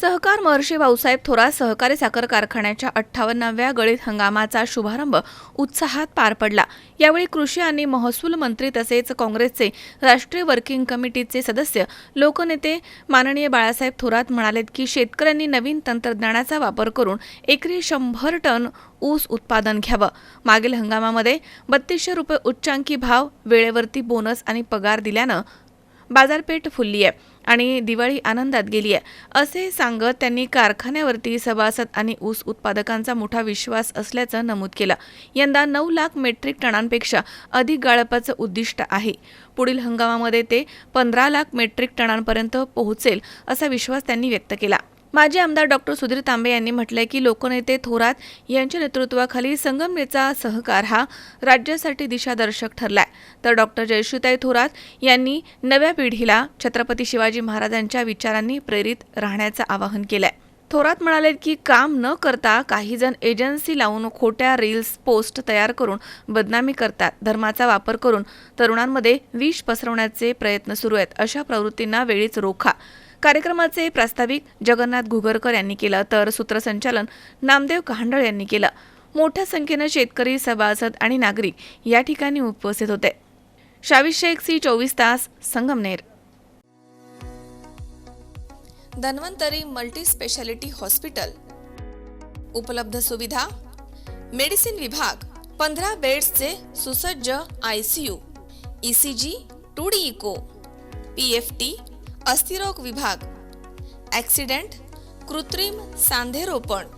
सहकार महर्षी भाऊसाहेब थोरात सहकारी साखर कारखान्याच्या अठ्ठावन्नाव्या गळीत हंगामाचा शुभारंभ उत्साहात पार पडला. यावेळी कृषी आणि महसूल मंत्री तसेच काँग्रेसचे राष्ट्रीय वर्किंग कमिटीचे सदस्य लोकनेते माननीय बाळासाहेब थोरात म्हणालेत की शेतकऱ्यांनी नवीन तंत्रज्ञानाचा वापर करून एकरी शंभर टन ऊस उत्पादन घ्यावं. मागील हंगामामध्ये बत्तीसशे रुपये उच्चांकी भाव वेळेवरती बोनस आणि पगार दिल्यानं बाजारपेठ फुलली आहे आणि दिवाळी आनंदात गेली आहे. असे सांगत त्यांनी कारखान्यावरती सभासद आणि ऊस उत्पादकांचा मोठा विश्वास असल्याचं नमूद केलं. यंदा नऊ लाख मेट्रिक टनांपेक्षा अधिक गाळपाचं उद्दिष्ट आहे. पुढील हंगामामध्ये ते पंधरा लाख मेट्रिक टनांपर्यंत पोहोचेल असा विश्वास त्यांनी व्यक्त केला. माजी आमदार डॉक्टर सुधीर तांबे यांनी म्हटलंय की लोकनेते थोरात यांच्या नेतृत्वाखाली संगमनेचा सहकार हा राज्यासाठी दिशादर्शक ठरलाय. तर डॉक्टर जयश्रीताई थोरात यांनी नव्या पिढीला छत्रपती शिवाजी महाराजांच्या विचारांनी प्रेरित राहण्याचं आवाहन केलंय. थोरात म्हणाले की काम न करता काही जण एजन्सी लावून खोट्या रील्स पोस्ट तयार करून बदनामी करतात धर्माचा वापर करून तरुणांमध्ये विष पसरवण्याचे प्रयत्न सुरू आहेत. अशा प्रवृत्तींना वेळीच रोखा. कार्यक्रमाचे प्रास्ताविक जगन्नाथ घुगरकर यांनी केलं तर सूत्रसंचालन नामदेव कहांडळ यांनी केलं. मोठ्या संख्येनं शेतकरी सभासद आणि नागरिक या ठिकाणी उपस्थित होते. शावीस शेख सी चोवीस तास Sangamner. Dhanvantari multi speciality hospital. उपलब्ध सुविधा? मेडिसिन विभाग पंधरा बेड्सचे सुसज्ज I C U E C G two D echo P F T अस्थिरोग विभाग. ॲक्सिडेंट कृत्रिम सांधेरोपण.